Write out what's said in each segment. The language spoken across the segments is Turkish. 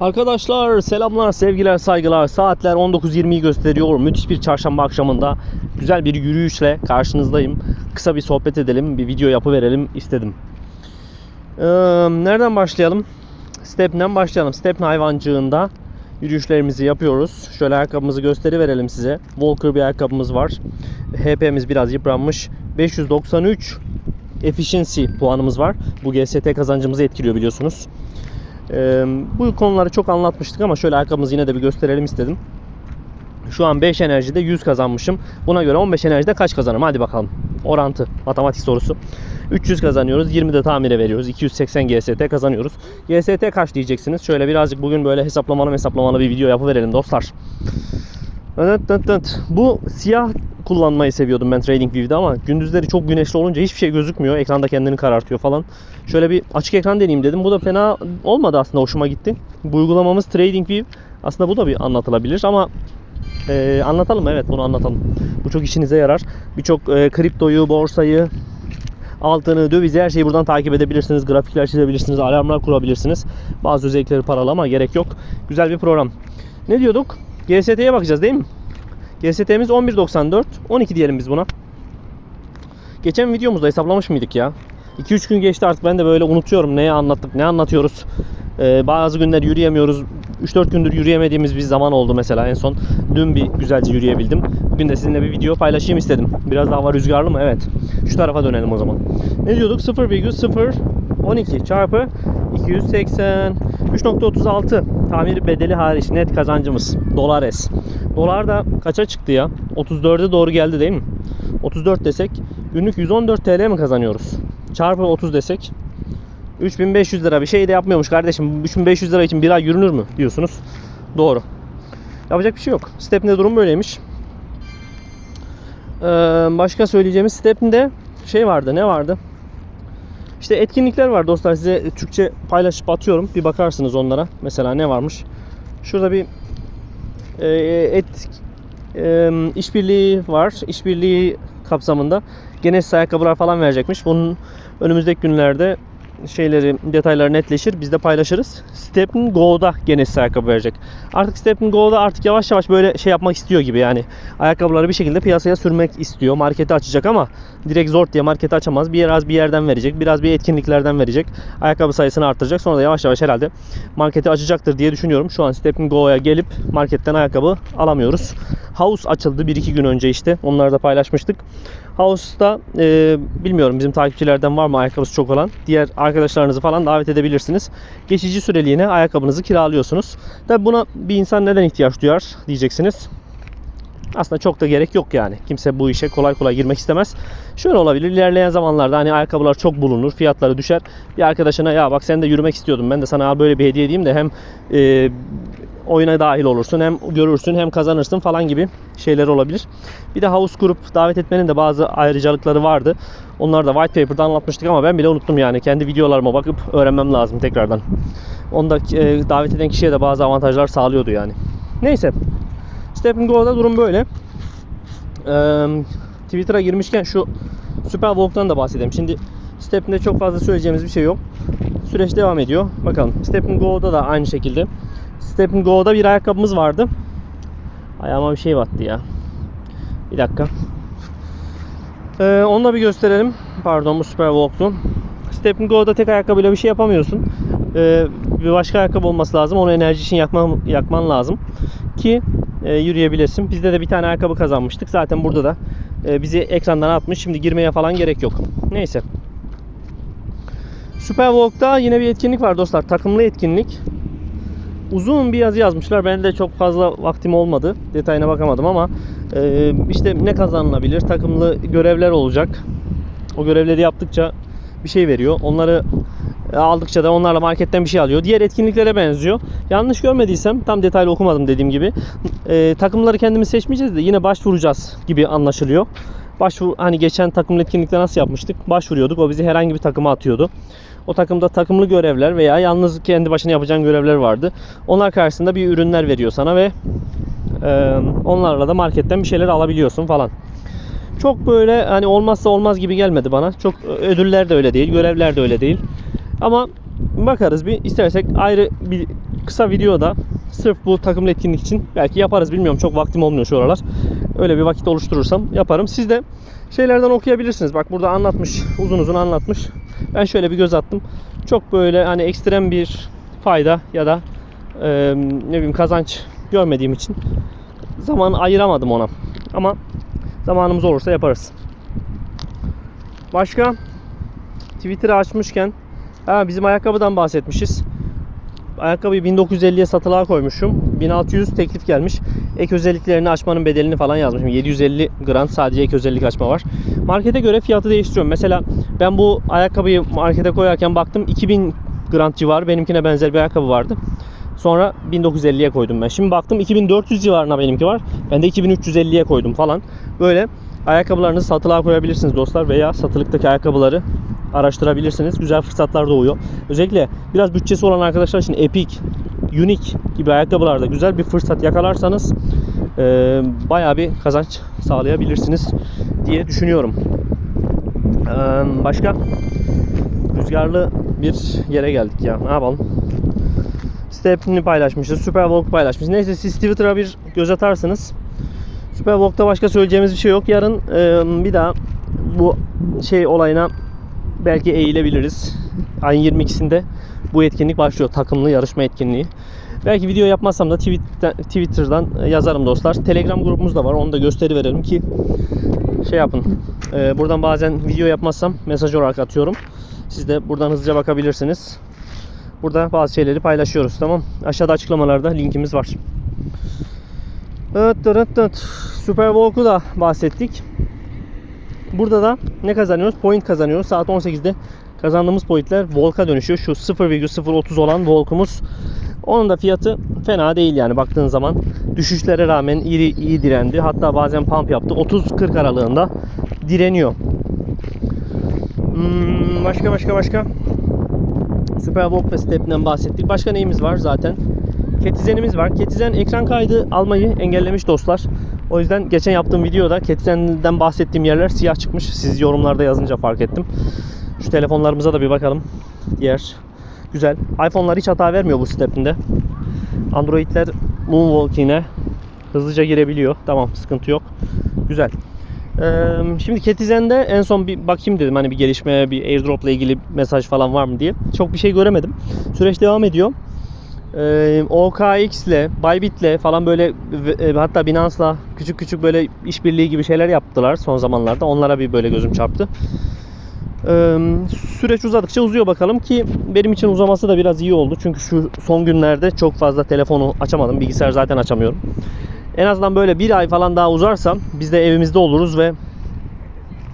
Arkadaşlar selamlar, sevgiler, saygılar. Saatler 19.20'yi gösteriyor. Müthiş bir çarşamba akşamında güzel bir yürüyüşle karşınızdayım. Kısa bir sohbet edelim, bir video yapıverelim istedim. Ee, nereden başlayalım? Stepn'den başlayalım. Stepn hayvancığında yürüyüşlerimizi yapıyoruz. Şöyle ayakkabımızı gösteriverelim size. Walker bir ayakkabımız var. HP'miz biraz yıpranmış. 593 efficiency puanımız var. Bu GST kazancımızı etkiliyor biliyorsunuz. Ee, bu konuları çok anlatmıştık ama şöyle ayakkabımızı yine de bir gösterelim istedim. Şu an 5 enerjide 100 kazanmışım. Buna göre 15 enerjide kaç kazanırım? Hadi bakalım. Orantı. Matematik sorusu. 300 kazanıyoruz. 20 de tamire veriyoruz. 280 GST kazanıyoruz. GST kaç diyeceksiniz? Şöyle birazcık bugün böyle hesaplamalı hesaplamalı bir video yapıverelim dostlar. Bu siyah kullanmayı seviyordum ben TradingView'de ama gündüzleri çok güneşli olunca hiçbir şey gözükmüyor. Ekranda kendini karartıyor falan. Şöyle bir açık ekran deneyeyim dedim. Bu da fena olmadı aslında. Hoşuma gitti. Bu uygulamamız TradingView. Aslında bu da bir anlatılabilir ama e, anlatalım evet bunu anlatalım. Bu çok işinize yarar. Birçok e, kriptoyu, borsayı, altını, dövizi her şeyi buradan takip edebilirsiniz. Grafikler çizebilirsiniz, alarmlar kurabilirsiniz. Bazı özellikleri paralı ama gerek yok. Güzel bir program. Ne diyorduk? GST'ye bakacağız değil mi? GST'miz 11.94. 12 diyelim biz buna. Geçen videomuzda hesaplamış mıydık ya? 2-3 gün geçti artık ben de böyle unutuyorum neye anlattık, ne anlatıyoruz. Ee, bazı günler yürüyemiyoruz. 3-4 gündür yürüyemediğimiz bir zaman oldu mesela en son. Dün bir güzelce yürüyebildim. Bugün de sizinle bir video paylaşayım istedim. Biraz daha hava rüzgarlı mı? Evet. Şu tarafa dönelim o zaman. Ne diyorduk? 0,012 çarpı 280 3.36 tamir bedeli hariç net kazancımız dolares. Dolar da kaça çıktı ya? 34'e doğru geldi değil mi? 34 desek günlük 114 TL mi kazanıyoruz? Çarpı 30 desek 3500 lira bir şey de yapmıyormuş kardeşim. 3500 lira için bir ay yürünür mü diyorsunuz. Doğru. Yapacak bir şey yok. Step'inde durum böyleymiş. Ee, başka söyleyeceğimiz Step'inde şey vardı. Ne vardı? İşte etkinlikler var dostlar. Size Türkçe paylaşıp atıyorum. Bir bakarsınız onlara. Mesela ne varmış? Şurada bir e, et e, işbirliği var. İşbirliği kapsamında Genesis ayakkabılar falan verecekmiş. Bunun önümüzdeki günlerde şeyleri, detayları netleşir. Biz de paylaşırız. Stepn Go'da Genesis ayakkabı verecek. Artık Stepn Go'da artık yavaş yavaş böyle şey yapmak istiyor gibi yani. Ayakkabıları bir şekilde piyasaya sürmek istiyor. Marketi açacak ama direkt zor diye marketi açamaz. Bir biraz bir yerden verecek. Biraz bir etkinliklerden verecek. Ayakkabı sayısını arttıracak. Sonra da yavaş yavaş herhalde marketi açacaktır diye düşünüyorum. Şu an Stepn Go'ya gelip marketten ayakkabı alamıyoruz. House açıldı 1-2 gün önce işte. Onları da paylaşmıştık. House'da e, bilmiyorum bizim takipçilerden var mı ayakkabısı çok olan. Diğer arkadaşlarınızı falan davet edebilirsiniz. Geçici süreliğine ayakkabınızı kiralıyorsunuz. Tabi buna bir insan neden ihtiyaç duyar diyeceksiniz. Aslında çok da gerek yok yani. Kimse bu işe kolay kolay girmek istemez. Şöyle olabilir. ilerleyen zamanlarda hani ayakkabılar çok bulunur. Fiyatları düşer. Bir arkadaşına ya bak sen de yürümek istiyordum. Ben de sana böyle bir hediye edeyim de hem e, oyuna dahil olursun hem görürsün hem kazanırsın falan gibi şeyler olabilir. Bir de house kurup davet etmenin de bazı ayrıcalıkları vardı. Onları da white paper'da anlatmıştık ama ben bile unuttum yani. Kendi videolarıma bakıp öğrenmem lazım tekrardan. Onda e, davet eden kişiye de bazı avantajlar sağlıyordu yani. Neyse. Step Go'da durum böyle. Ee, Twitter'a girmişken şu Super Walk'tan da bahsedelim. Şimdi Step'inde çok fazla söyleyeceğimiz bir şey yok. Süreç devam ediyor. Bakalım. Step Go'da da aynı şekilde. Step Go'da bir ayakkabımız vardı. Ayağıma bir şey battı ya. Bir dakika. Ee, onu da bir gösterelim. Pardon bu Super Walk'tu. Step Go'da tek ayakkabıyla bir şey yapamıyorsun. Ee, bir başka ayakkabı olması lazım. Onu enerji için yakman, yakman lazım. Ki e, yürüyebilirsin. Bizde de bir tane ayakkabı kazanmıştık. Zaten burada da e, bizi ekrandan atmış. Şimdi girmeye falan gerek yok. Neyse. Super Walk'ta yine bir etkinlik var dostlar. Takımlı etkinlik. Uzun bir yazı yazmışlar. Ben de çok fazla vaktim olmadı. Detayına bakamadım ama e, işte ne kazanılabilir? Takımlı görevler olacak. O görevleri yaptıkça bir şey veriyor. Onları e, aldıkça da onlarla marketten bir şey alıyor. Diğer etkinliklere benziyor. Yanlış görmediysem tam detaylı okumadım dediğim gibi. E, takımları kendimiz seçmeyeceğiz de yine başvuracağız gibi anlaşılıyor. Başvur hani geçen takımlı etkinlikte nasıl yapmıştık? Başvuruyorduk. O bizi herhangi bir takıma atıyordu. O takımda takımlı görevler veya yalnız kendi başına yapacağın görevler vardı. Onlar karşısında bir ürünler veriyor sana ve e, onlarla da marketten bir şeyler alabiliyorsun falan. Çok böyle hani olmazsa olmaz gibi gelmedi bana. Çok ödüller de öyle değil, görevler de öyle değil. Ama bakarız bir istersek ayrı bir kısa videoda sırf bu takımlı etkinlik için belki yaparız bilmiyorum çok vaktim olmuyor şu aralar. Öyle bir vakit oluşturursam yaparım. Siz de şeylerden okuyabilirsiniz. Bak burada anlatmış, uzun uzun anlatmış. Ben şöyle bir göz attım. Çok böyle hani ekstrem bir fayda ya da e, ne bileyim kazanç görmediğim için zaman ayıramadım ona. Ama zamanımız olursa yaparız. Başka Twitter'ı açmışken ha, bizim ayakkabıdan bahsetmişiz. Ayakkabıyı 1950'ye satılığa koymuşum. 1600 teklif gelmiş. Ek özelliklerini açmanın bedelini falan yazmışım. 750 gram sadece ek özellik açma var. Markete göre fiyatı değiştiriyorum. Mesela ben bu ayakkabıyı markete koyarken baktım 2000 gram civarı benimkine benzer bir ayakkabı vardı. Sonra 1950'ye koydum ben. Şimdi baktım 2400 civarına benimki var. Ben de 2350'ye koydum falan. Böyle ayakkabılarınızı satılığa koyabilirsiniz dostlar veya satılıktaki ayakkabıları araştırabilirsiniz. Güzel fırsatlar doğuyor. Özellikle biraz bütçesi olan arkadaşlar için Epic, Unique gibi ayakkabılarda güzel bir fırsat yakalarsanız e, bayağı bir kazanç sağlayabilirsiniz diye düşünüyorum. E, başka rüzgarlı bir yere geldik ya. Ne yapalım? Step'ini paylaşmışız. Superwalk paylaşmış. Neyse siz Twitter'a bir göz atarsınız. Superwalk'ta başka söyleyeceğimiz bir şey yok. Yarın e, bir daha bu şey olayına belki eğilebiliriz. Ayın 22'sinde bu etkinlik başlıyor. Takımlı yarışma etkinliği. Belki video yapmazsam da Twitter- Twitter'dan yazarım dostlar. Telegram grubumuz da var. Onu da gösteri verelim ki şey yapın. E, buradan bazen video yapmazsam mesaj olarak atıyorum. Siz de buradan hızlıca bakabilirsiniz. Burada bazı şeyleri paylaşıyoruz. Tamam. Aşağıda açıklamalarda linkimiz var. Evet, evet, evet. Super Walk'u da bahsettik. Burada da ne kazanıyoruz? Point kazanıyoruz. Saat 18'de kazandığımız pointler Volk'a dönüşüyor. Şu 0,030 olan Volk'umuz. Onun da fiyatı fena değil yani baktığın zaman. Düşüşlere rağmen iyi, iyi direndi. Hatta bazen pump yaptı. 30-40 aralığında direniyor. Hmm, başka başka başka. Super Walk ve Step'den bahsettik. Başka neyimiz var zaten? Ketizenimiz var. Ketizen ekran kaydı almayı engellemiş dostlar. O yüzden geçen yaptığım videoda Ketizenden bahsettiğim yerler siyah çıkmış. Siz yorumlarda yazınca fark ettim. Şu telefonlarımıza da bir bakalım. Diğer güzel. iPhone'lar hiç hata vermiyor bu step'inde. Android'ler Moonwalking'e hızlıca girebiliyor. Tamam sıkıntı yok. Güzel. Ee, şimdi Ketizen'de en son bir bakayım dedim hani bir gelişme, bir airdrop ile ilgili mesaj falan var mı diye. Çok bir şey göremedim. Süreç devam ediyor. Ee, OKX ile, Bybit ile falan böyle e, hatta Binance'la küçük küçük böyle işbirliği gibi şeyler yaptılar son zamanlarda. Onlara bir böyle gözüm çarptı. Ee, süreç uzadıkça uzuyor bakalım ki benim için uzaması da biraz iyi oldu. Çünkü şu son günlerde çok fazla telefonu açamadım. Bilgisayar zaten açamıyorum. En azından böyle bir ay falan daha uzarsam biz de evimizde oluruz ve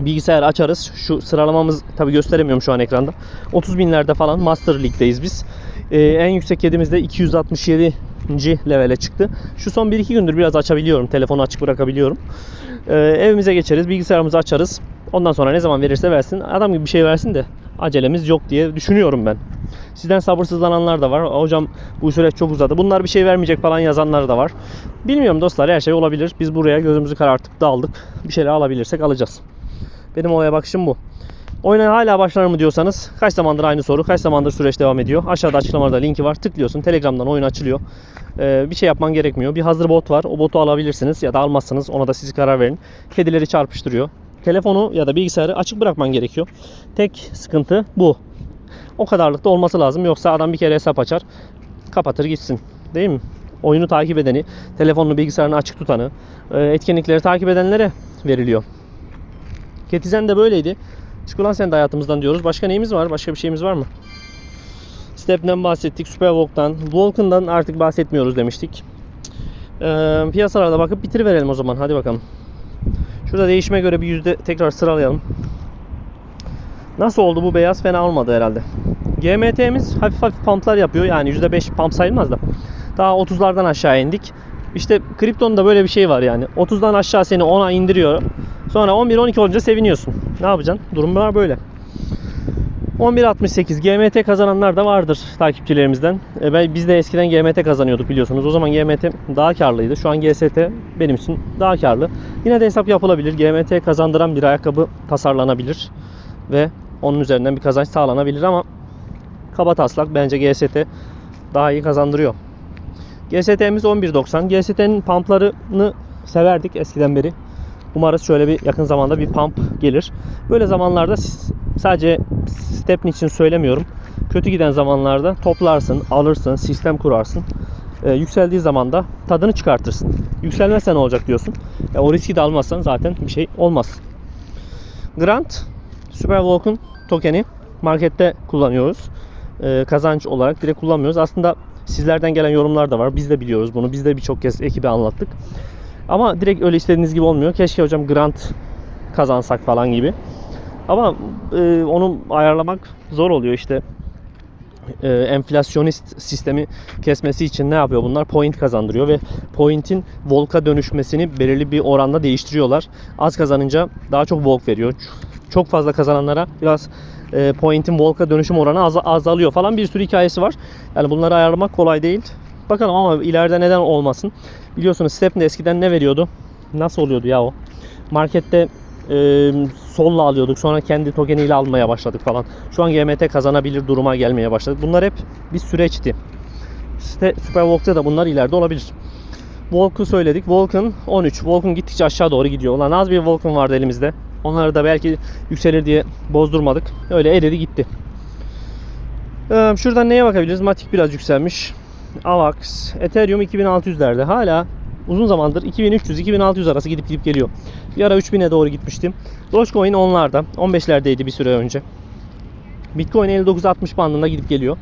bilgisayar açarız. Şu sıralamamız tabi gösteremiyorum şu an ekranda. 30 binlerde falan Master League'deyiz biz. Ee, en yüksek kedimiz de 267. levele çıktı. Şu son 1-2 gündür biraz açabiliyorum. Telefonu açık bırakabiliyorum. Ee, evimize geçeriz. Bilgisayarımızı açarız. Ondan sonra ne zaman verirse versin. Adam gibi bir şey versin de acelemiz yok diye düşünüyorum ben. Sizden sabırsızlananlar da var. Hocam bu süreç çok uzadı. Bunlar bir şey vermeyecek falan yazanlar da var. Bilmiyorum dostlar her şey olabilir. Biz buraya gözümüzü karartıp daldık. Bir şeyler alabilirsek alacağız. Benim olaya bakışım bu. Oyuna hala başlar mı diyorsanız kaç zamandır aynı soru, kaç zamandır süreç devam ediyor. Aşağıda açıklamada linki var. Tıklıyorsun. Telegram'dan oyun açılıyor. Ee, bir şey yapman gerekmiyor. Bir hazır bot var. O botu alabilirsiniz ya da almazsanız ona da siz karar verin. Kedileri çarpıştırıyor. Telefonu ya da bilgisayarı açık bırakman gerekiyor. Tek sıkıntı bu. O kadarlık da olması lazım. Yoksa adam bir kere hesap açar, kapatır gitsin. Değil mi? Oyunu takip edeni, telefonunu bilgisayarını açık tutanı, e, etkinlikleri takip edenlere veriliyor. Ketizen de böyleydi. Çık ulan sen de hayatımızdan diyoruz. Başka neyimiz var? Başka bir şeyimiz var mı? Step'den bahsettik. Superwalk'tan. Vulcan'dan artık bahsetmiyoruz demiştik. Ee, piyasalarda bakıp bitiriverelim o zaman. Hadi bakalım. Şurada değişime göre bir yüzde tekrar sıralayalım. Nasıl oldu bu beyaz? Fena olmadı herhalde. GMT'miz hafif hafif pumplar yapıyor. Yani %5 pump sayılmaz da. Daha 30'lardan aşağı indik. İşte kriptonda böyle bir şey var yani. 30'dan aşağı seni 10'a indiriyor. Sonra 11-12 olunca seviniyorsun. Ne yapacaksın? Durumlar böyle. 11.68 GMT kazananlar da vardır takipçilerimizden. E, ben, biz de eskiden GMT kazanıyorduk biliyorsunuz. O zaman GMT daha karlıydı. Şu an GST benim için daha karlı. Yine de hesap yapılabilir. GMT kazandıran bir ayakkabı tasarlanabilir. Ve onun üzerinden bir kazanç sağlanabilir ama kaba taslak bence GST daha iyi kazandırıyor. GST'miz 11.90. GST'nin pumplarını severdik eskiden beri. Umarız şöyle bir yakın zamanda bir pump gelir. Böyle zamanlarda sadece Stepney için söylemiyorum. Kötü giden zamanlarda toplarsın, alırsın, sistem kurarsın. Ee, yükseldiği zaman da tadını çıkartırsın. Yükselmezse ne olacak diyorsun. E, o riski de almazsan zaten bir şey olmaz. Grant Superwalk'un tokeni markette kullanıyoruz. Ee, kazanç olarak direkt kullanmıyoruz. Aslında sizlerden gelen yorumlar da var. Biz de biliyoruz bunu. Biz de birçok kez ekibe anlattık. Ama direkt öyle istediğiniz gibi olmuyor. Keşke hocam grant kazansak falan gibi. Ama e, onu ayarlamak zor oluyor işte. E, enflasyonist sistemi kesmesi için ne yapıyor bunlar? Point kazandırıyor ve point'in volka dönüşmesini belirli bir oranda değiştiriyorlar. Az kazanınca daha çok volk veriyor. Çok fazla kazananlara biraz e, point'in volka dönüşüm oranı az, azalıyor falan bir sürü hikayesi var. Yani bunları ayarlamak kolay değil. Bakalım ama ileride neden olmasın. Biliyorsunuz Step'de eskiden ne veriyordu? Nasıl oluyordu ya o? Markette e, solla alıyorduk. Sonra kendi tokeniyle almaya başladık falan. Şu an GMT kazanabilir duruma gelmeye başladık. Bunlar hep bir süreçti. İşte Superwalk'ta da bunlar ileride olabilir. Volk'u söyledik. Volk'un 13. Volk'un gittikçe aşağı doğru gidiyor. Ulan az bir Volk'un vardı elimizde. Onları da belki yükselir diye bozdurmadık. Öyle eridi gitti. Ee, şuradan neye bakabiliriz? Matic biraz yükselmiş. AVAX, Ethereum 2600'lerde. Hala uzun zamandır 2300-2600 arası gidip gidip geliyor. Bir ara 3000'e doğru gitmiştim. Dogecoin onlarda. 15'lerdeydi bir süre önce. Bitcoin 59-60 bandında gidip geliyor.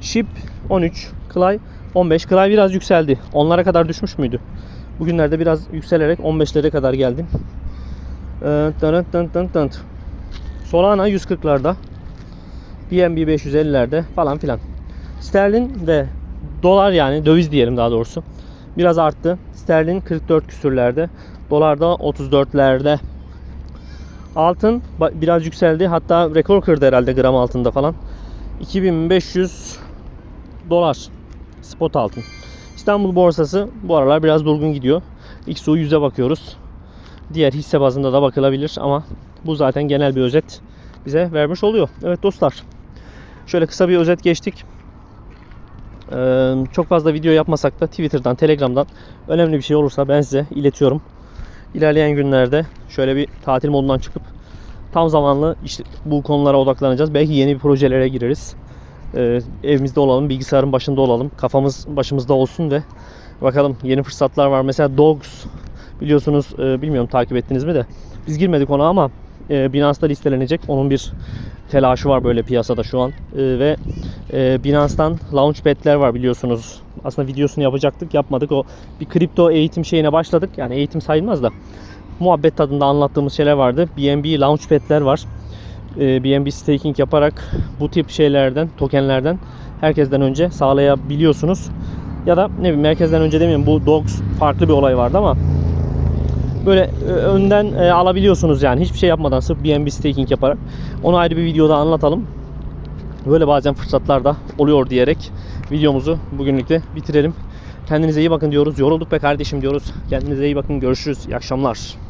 SHIB 13, Clay 15. Clay biraz yükseldi. Onlara kadar düşmüş müydü? Bugünlerde biraz yükselerek 15'lere kadar geldi. Ee. Solana 140'larda. BNB 550'lerde falan filan. Sterlin ve dolar yani döviz diyelim daha doğrusu. Biraz arttı. Sterlin 44 küsürlerde. Dolar da 34'lerde. Altın biraz yükseldi. Hatta rekor kırdı herhalde gram altında falan. 2500 dolar spot altın. İstanbul borsası bu aralar biraz durgun gidiyor. XU 100'e bakıyoruz. Diğer hisse bazında da bakılabilir ama bu zaten genel bir özet bize vermiş oluyor. Evet dostlar. Şöyle kısa bir özet geçtik. Ee, çok fazla video yapmasak da Twitter'dan, Telegram'dan önemli bir şey olursa ben size iletiyorum. İlerleyen günlerde şöyle bir tatil modundan çıkıp tam zamanlı işte bu konulara odaklanacağız. Belki yeni bir projelere gireriz. Ee, evimizde olalım, bilgisayarın başında olalım. Kafamız başımızda olsun ve bakalım yeni fırsatlar var. Mesela Dogs biliyorsunuz e, bilmiyorum takip ettiniz mi de biz girmedik ona ama e, Binance'da listelenecek. Onun bir telaşı var böyle piyasada şu an. E, ve e, Binance'dan launchpad'ler var biliyorsunuz. Aslında videosunu yapacaktık, yapmadık. O bir kripto eğitim şeyine başladık. Yani eğitim sayılmaz da muhabbet tadında anlattığımız şeyler vardı. BNB launchpad'ler var. E, BNB staking yaparak bu tip şeylerden, tokenlerden herkesten önce sağlayabiliyorsunuz. Ya da ne bileyim merkezden önce demeyeyim bu Dogs farklı bir olay vardı ama böyle e, önden e, alabiliyorsunuz yani hiçbir şey yapmadan sırf BNB staking yaparak. Onu ayrı bir videoda anlatalım. Böyle bazen fırsatlar da oluyor diyerek videomuzu bugünlük de bitirelim. Kendinize iyi bakın diyoruz. Yorulduk be kardeşim diyoruz. Kendinize iyi bakın. Görüşürüz. İyi akşamlar.